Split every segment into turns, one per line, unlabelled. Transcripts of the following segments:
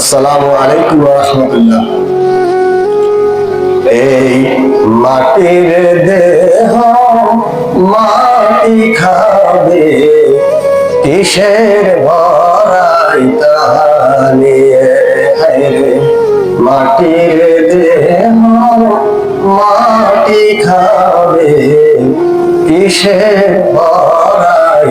আসসালামু আলাইকুম রহমতুল্লাহ এই মাটির দেহ মাটি খাবে, কিসের ভরাই হায়রে মাটির দেহ মাটি খাবে, কিসের ভরাই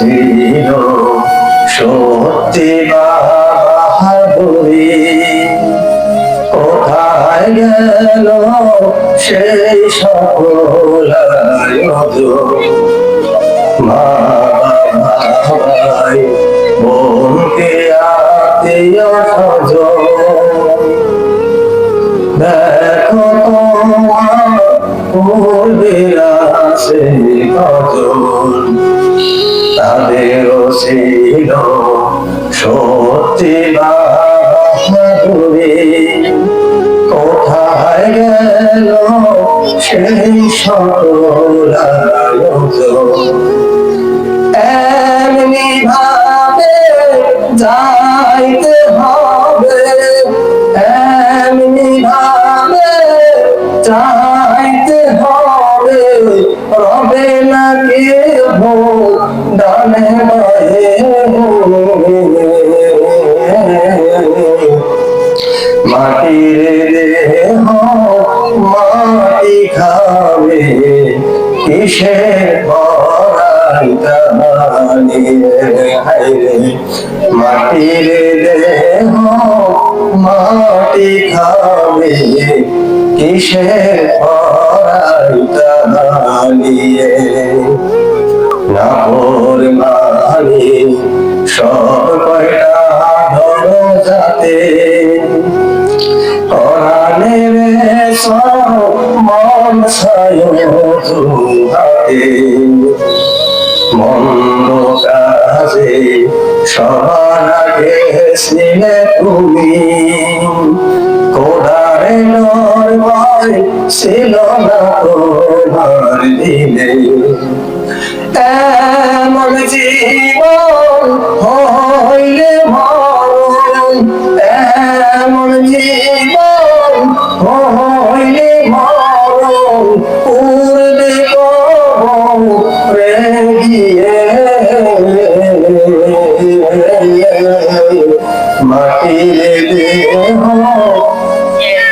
ছিল। সত্যি বাহাদুরি কোথায় গেল সেই সকল মা বাবা ভাই বোনকে আত্মীয় স্বজন। দেখো তোমার পূর্বেরা সে কজন তাদেরও ছিল সত্যি বাহাদুরি। কোথায় গেল সেই সকল এমনি ভাবে যাইতে হবে। এমনি ভাবে যাইতে হবে। রবে না ডানে মাটির দেহ মাটি খাবে কিসে মাটির দেহ মাটি খাবে কিসে পরাইতালিয়ে নাপর মানি সব কয়টা ধর যাতে সব মন ছায় হাতে মন্দ কাজে সবার আগে ছিলে তুমি। কোদারে নর ভয় ছিল না তোমার দিলে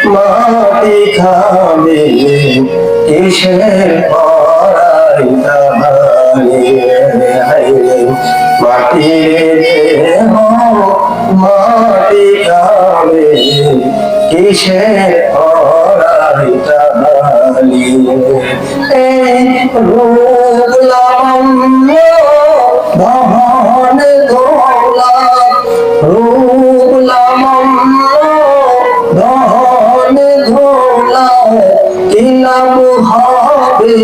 মাটি খাবে কিসের মাটির মাটি খাবে কিসের রূপ লাবণ্য লাভ হবে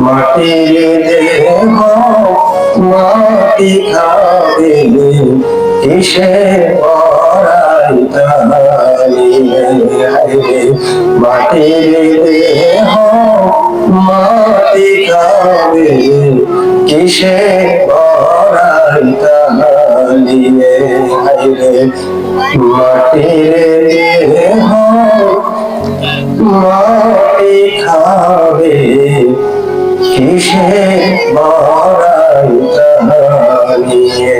মাটির দেহ মাটি খাবে কিসে মাটির দেহ মাটি খাবে কিসে পরাই মাটির দেহ মাটি খাবে। কিসে মরাই জানিয়ে